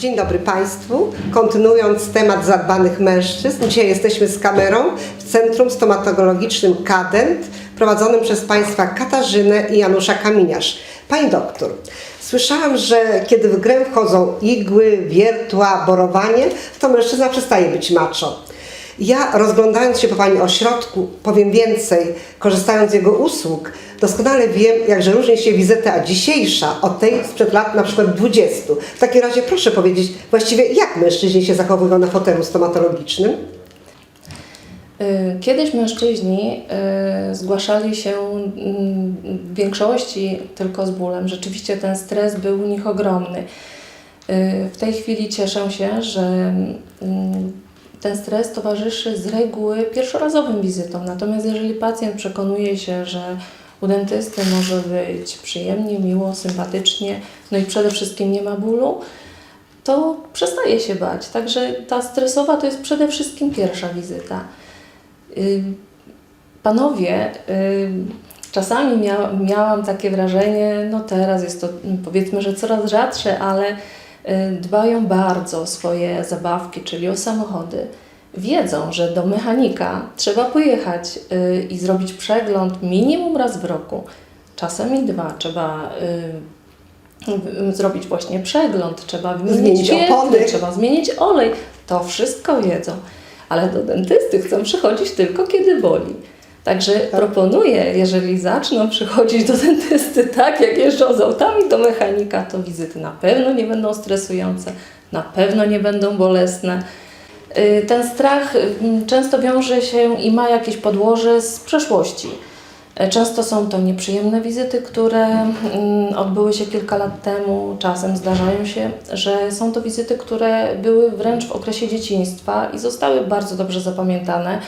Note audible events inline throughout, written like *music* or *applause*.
Dzień dobry Państwu. Kontynuując temat zadbanych mężczyzn, dzisiaj jesteśmy z kamerą w Centrum Stomatologicznym Kadent prowadzonym przez Państwa Katarzynę i Janusza Kaminiarz. Pani doktor, słyszałam, że kiedy w grę wchodzą igły, wiertła, borowanie, to mężczyzna przestaje być macho. Ja rozglądając się po Pani ośrodku, powiem więcej, korzystając z jego usług, doskonale wiem, jakże różni się wizyta dzisiejsza od tej sprzed lat na przykład 20. W takim razie proszę powiedzieć właściwie, jak mężczyźni się zachowują na fotelu stomatologicznym? Y, Kiedyś mężczyźni y, zgłaszali się mm, w większości tylko z bólem. Rzeczywiście ten stres był u nich ogromny. Y, W tej chwili cieszę się, że mm, ten stres towarzyszy z reguły pierwszorazowym wizytom. Natomiast jeżeli pacjent przekonuje się, że u dentysty może być przyjemnie, miło, sympatycznie, no i przede wszystkim nie ma bólu, to przestaje się bać. Także ta stresowa to jest przede wszystkim pierwsza wizyta. Y, Panowie, y, czasami mia, miałam takie wrażenie, no teraz jest to powiedzmy, że coraz rzadsze, ale dbają bardzo o swoje zabawki, czyli o samochody. Wiedzą, że do mechanika trzeba pojechać y, i zrobić przegląd minimum raz w roku, czasem i dwa. Trzeba y, y, zrobić właśnie przegląd, trzeba Zmienić opony. trzeba zmienić olej. To wszystko wiedzą ale do dentysty chcą przychodzić tylko kiedy boli. Także proponuję, jeżeli zaczną przychodzić do dentysty tak, jak jeżdżą z autami do mechanika, to wizyty na pewno nie będą stresujące, na pewno nie będą bolesne. Y, Ten strach y, często wiąże się i ma jakieś podłoże z przeszłości. Y, Często są to nieprzyjemne wizyty, które mm, odbyły się kilka lat temu. Czasem zdarzają się, że są to wizyty, które były wręcz w okresie dzieciństwa i zostały bardzo dobrze zapamiętane.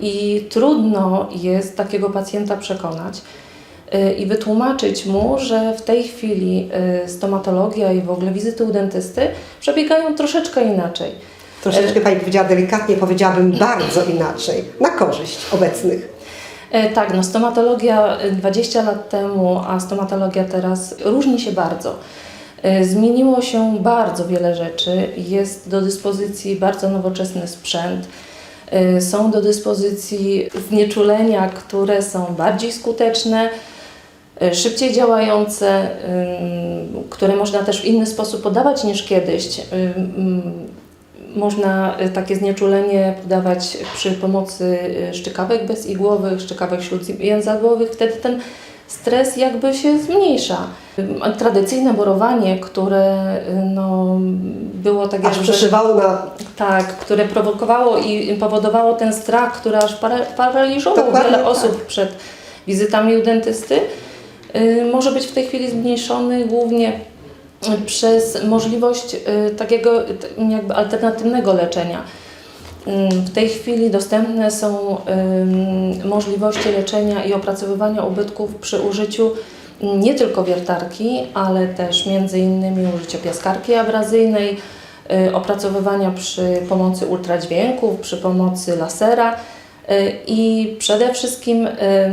I trudno jest takiego pacjenta przekonać y, i wytłumaczyć mu, że w tej chwili y, stomatologia i w ogóle wizyty u dentysty przebiegają troszeczkę inaczej. Troszeczkę Pani powiedziała delikatnie, powiedziałabym bardzo inaczej, na korzyść obecnych. E, Tak, no stomatologia e, 20 lat temu, a stomatologia teraz różni się bardzo. E, Zmieniło się bardzo wiele rzeczy, jest do dyspozycji bardzo nowoczesny sprzęt, e, są do dyspozycji znieczulenia, które są bardziej skuteczne, e, szybciej działające, które można też w inny sposób podawać niż kiedyś. Można y, takie znieczulenie podawać przy pomocy y, szczykawek bezigłowych, szczykawek śródjęzadłowych. Wtedy ten stres jakby się zmniejsza. A Tradycyjne borowanie, które y, no, było tak Aż przeszywało na... Tak, które prowokowało i powodowało ten strach, który aż para, paraliżował wiele tak. osób przed wizytami u dentysty, y, może być w tej chwili zmniejszony głównie y, przez możliwość y, takiego jakby alternatywnego leczenia. Ym, W tej chwili dostępne są możliwości leczenia i opracowywania ubytków przy użyciu mm, nie tylko wiertarki, ale też innymi użycia piaskarki abrazyjnej, y, opracowywania przy pomocy ultradźwięków, przy pomocy lasera. Y, I przede wszystkim y,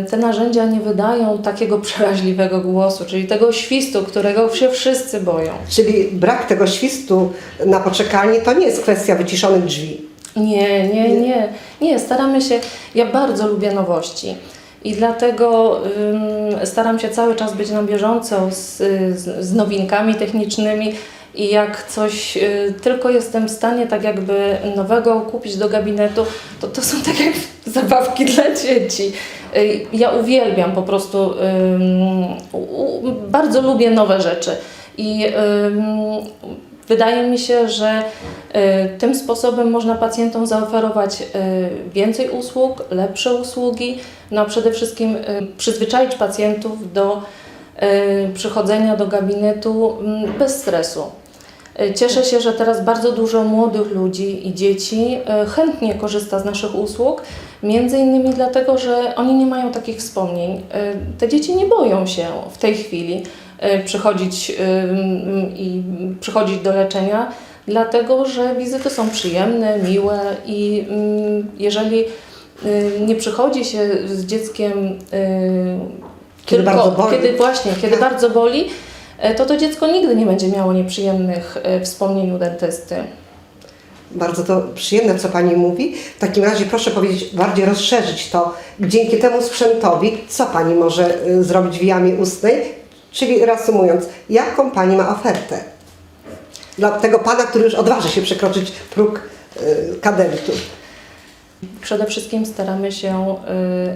te narzędzia nie wydają takiego *laughs* przeraźliwego głosu, czyli tego świstu, którego się wszyscy boją. Czyli brak tego świstu na poczekalni to nie jest kwestia wyciszonych drzwi. Nie, nie, nie, nie. Staramy się. Ja bardzo lubię nowości. I dlatego ym, staram się cały czas być na bieżąco z, z, z nowinkami technicznymi i jak coś y, tylko jestem w stanie tak jakby nowego kupić do gabinetu, to to są tak jak *laughs* zabawki dla dzieci. Y, ja uwielbiam po prostu, ym, u, bardzo lubię nowe rzeczy. I Wydaje mi się, że y, tym sposobem można pacjentom zaoferować y, więcej usług, lepsze usługi, no a przede wszystkim y, przyzwyczaić pacjentów do y, przychodzenia do gabinetu mm, bez stresu. Y, Cieszę się, że teraz bardzo dużo młodych ludzi i dzieci y, chętnie korzysta z naszych usług, między innymi dlatego, że oni nie mają takich wspomnień. Y, Te dzieci nie boją się w tej chwili przychodzić mm, i przychodzić do leczenia, dlatego że wizyty są przyjemne, miłe i mm, jeżeli nie przychodzi się z dzieckiem Kiedy tylko bardzo boli. kiedy właśnie, kiedy Tak. bardzo boli, e, to to dziecko nigdy nie będzie miało nieprzyjemnych e, wspomnień u dentysty. Bardzo to przyjemne, co Pani mówi. W takim razie proszę powiedzieć, bardziej rozszerzyć to. Dzięki temu sprzętowi, co Pani może y, zrobić w jamie ustnej? Czyli reasumując, jaką Pani ma ofertę? Dla tego Pana, który już odważy się przekroczyć próg kadentu. Przede wszystkim staramy się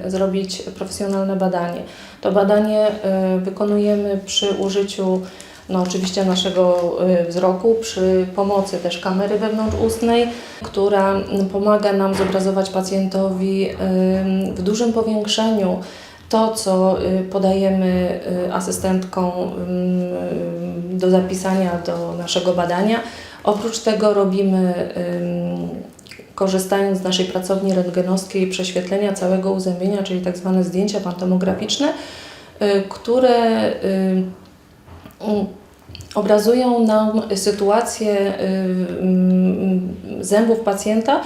y, zrobić profesjonalne badanie. To badanie y, wykonujemy przy użyciu no, oczywiście naszego y, wzroku, przy pomocy też kamery wewnątrzustnej, która pomaga nam zobrazować pacjentowi w dużym powiększeniu to, co podajemy asystentkom do zapisania do naszego badania. Oprócz tego robimy korzystając z naszej pracowni rentgenowskiej prześwietlenia całego uzębienia, czyli tak zwane zdjęcia pantomograficzne, y, które y, obrazują nam sytuację y, mm, zębów pacjenta,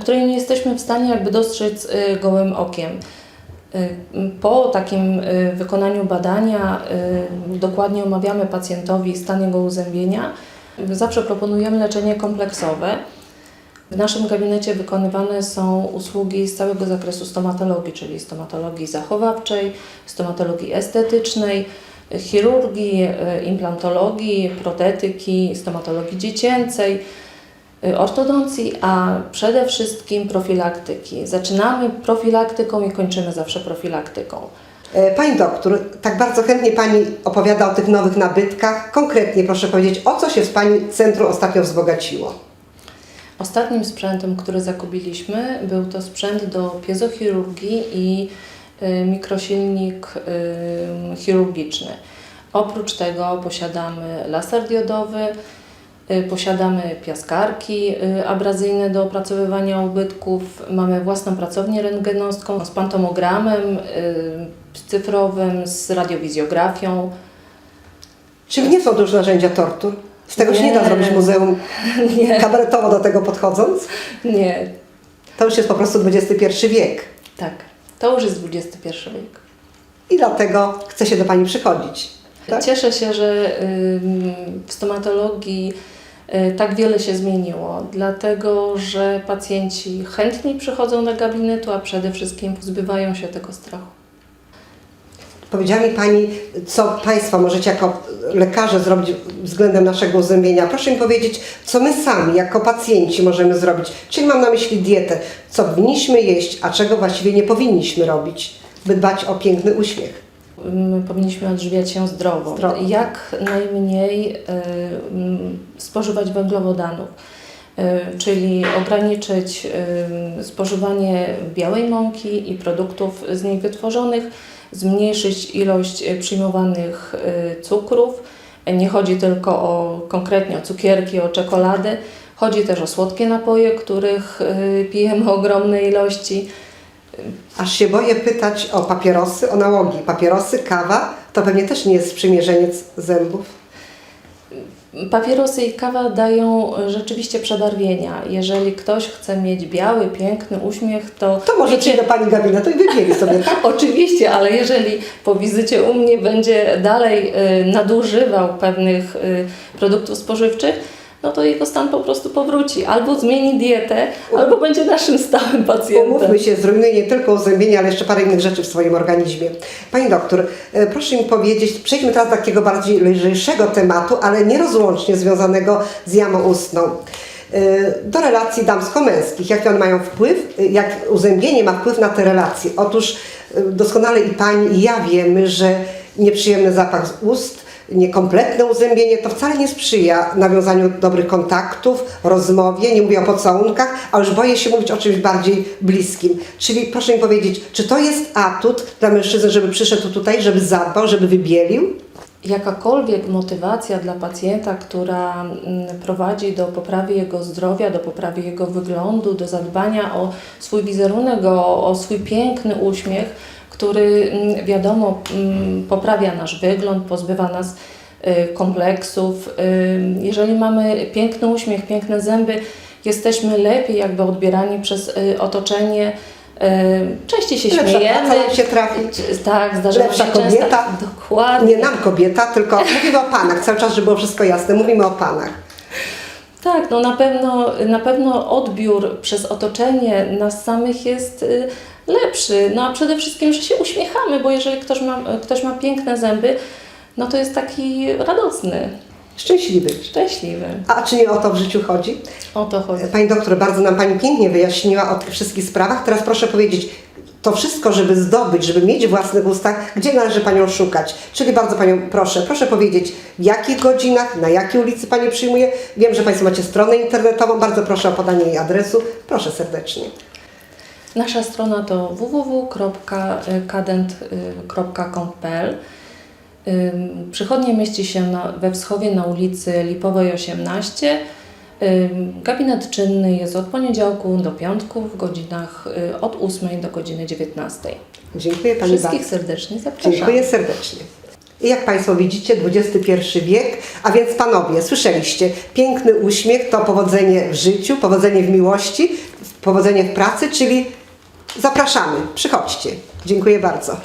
której nie jesteśmy w stanie jakby dostrzec gołym okiem. Po takim wykonaniu badania dokładnie omawiamy pacjentowi stan jego uzębienia. Zawsze proponujemy leczenie kompleksowe. W naszym gabinecie wykonywane są usługi z całego zakresu stomatologii, czyli stomatologii zachowawczej, stomatologii estetycznej, chirurgii, y, implantologii, protetyki, stomatologii dziecięcej, y, ortodoncji, a przede wszystkim profilaktyki. Zaczynamy profilaktyką i kończymy zawsze profilaktyką. E, Pani doktor, tak bardzo chętnie Pani opowiada o tych nowych nabytkach. Konkretnie proszę powiedzieć, o co się w Pani centrum ostatnio wzbogaciło? Ostatnim sprzętem, który zakupiliśmy, był to sprzęt do piezochirurgii i y, mikrosilnik y, chirurgiczny. Oprócz tego posiadamy laser diodowy, y, posiadamy piaskarki abrazyjne do opracowywania ubytków, mamy własną pracownię rentgenowską z pantomogramem cyfrowym, z radiowizjografią. Czyli nie są to już narzędzia tortur? Z tego się nie da Nie. zrobić muzeum *laughs* Nie, kabaretowo do tego podchodząc? nie, To już jest po prostu XXI wiek. tak. To już jest XXI wiek. I dlatego chce się do Pani przychodzić. Tak? Cieszę się, że w stomatologii y, tak wiele się zmieniło, dlatego że pacjenci chętniej przychodzą do gabinetu, a przede wszystkim pozbywają się tego strachu. Powiedziała mi Pani, co Państwo możecie jako lekarze zrobić względem naszego uzębienia. Proszę mi powiedzieć, co my sami jako pacjenci możemy zrobić. Czyli mam na myśli dietę. Co powinniśmy jeść, a czego właściwie nie powinniśmy robić, by dbać o piękny uśmiech. Powinniśmy odżywiać się zdrowo. Zdrowo. Jak najmniej y, spożywać węglowodanów, y, czyli ograniczyć ym, spożywanie białej mąki i produktów z niej wytworzonych, zmniejszyć ilość y, przyjmowanych y, cukrów. Nie chodzi tylko o konkretnie o cukierki, o czekolady. Chodzi też o słodkie napoje, których y, pijemy ogromne ilości. Aż się boję pytać o papierosy, o nałogi. Papierosy, kawa, to pewnie też nie jest sprzymierzeniec zębów. Papierosy i kawa dają e, rzeczywiście przebarwienia. Jeżeli ktoś chce mieć biały, piękny uśmiech, to. To może przyjść do Pani gabinetu i wybieli sobie, tak? *laughs* Oczywiście, ale jeżeli po wizycie u mnie będzie dalej y, nadużywał pewnych y, produktów spożywczych, no to jego stan po prostu powróci. Albo zmieni dietę, albo będzie naszym stałym pacjentem. Umówmy się, zrujnuje nie tylko uzębienie, ale jeszcze parę innych rzeczy w swoim organizmie. Pani doktor, e, proszę mi powiedzieć, przejdźmy teraz do takiego bardziej lżejszego tematu, ale nierozłącznie związanego z jamą ustną. E, Do relacji damsko-męskich. Jaki one mają wpływ, e, jak uzębienie ma wpływ na te relacje? Otóż doskonale i Pani i ja wiemy, że nieprzyjemny zapach z ust, niekompletne uzębienie to wcale nie sprzyja nawiązaniu dobrych kontaktów, rozmowie, nie mówię o pocałunkach, a już boję się mówić o czymś bardziej bliskim. Czyli proszę mi powiedzieć, czy to jest atut dla mężczyzny, żeby przyszedł tutaj, żeby zadbał, żeby wybielił? Jakakolwiek motywacja dla pacjenta, która mm, prowadzi do poprawy jego zdrowia, do poprawy jego wyglądu, do zadbania o swój wizerunek, o, o swój piękny uśmiech, który mm, wiadomo mm, poprawia nasz wygląd, pozbywa nas y, kompleksów. Y, Jeżeli mamy piękny uśmiech, piękne zęby, jesteśmy lepiej jakby odbierani przez y, otoczenie. Ym, Częściej się Lepsza śmiejemy. praca się trafi. Tak, zdarza Lepsza się często. kobieta. Dokładnie. Nie nam kobieta, tylko *laughs* mówimy o panach. Cały czas, żeby było wszystko jasne, mówimy o panach. Tak, no na pewno, na pewno odbiór przez otoczenie nas samych jest y, lepszy. No a przede wszystkim, że się uśmiechamy, bo jeżeli ktoś ma, ktoś ma piękne zęby, no to jest taki radosny, Szczęśliwy. szczęśliwy. A czy nie o to w życiu chodzi? O to chodzi. Pani doktor, bardzo nam Pani pięknie wyjaśniła o tych wszystkich sprawach. Teraz proszę powiedzieć, to wszystko, żeby zdobyć, żeby mieć w własnych ustach, gdzie należy Panią szukać? Czyli bardzo Panią proszę, proszę powiedzieć, w jakich godzinach, na jakiej ulicy Pani przyjmuje. Wiem, że Państwo macie stronę internetową, bardzo proszę o podanie jej adresu. Proszę serdecznie. Nasza strona to www.kadent.com.pl Ym, Przychodnia mieści się na, we Wschowie na ulicy Lipowej 18. Ym, Gabinet czynny jest od poniedziałku do piątku w godzinach y, od 8 do godziny 19. Dziękuję Pani bardzo. Wszystkich serdecznie zapraszam. Dziękuję serdecznie. I jak Państwo widzicie, XXI wiek, a więc Panowie, słyszeliście, piękny uśmiech to powodzenie w życiu, powodzenie w miłości, powodzenie w pracy, czyli zapraszamy, przychodźcie. Dziękuję bardzo.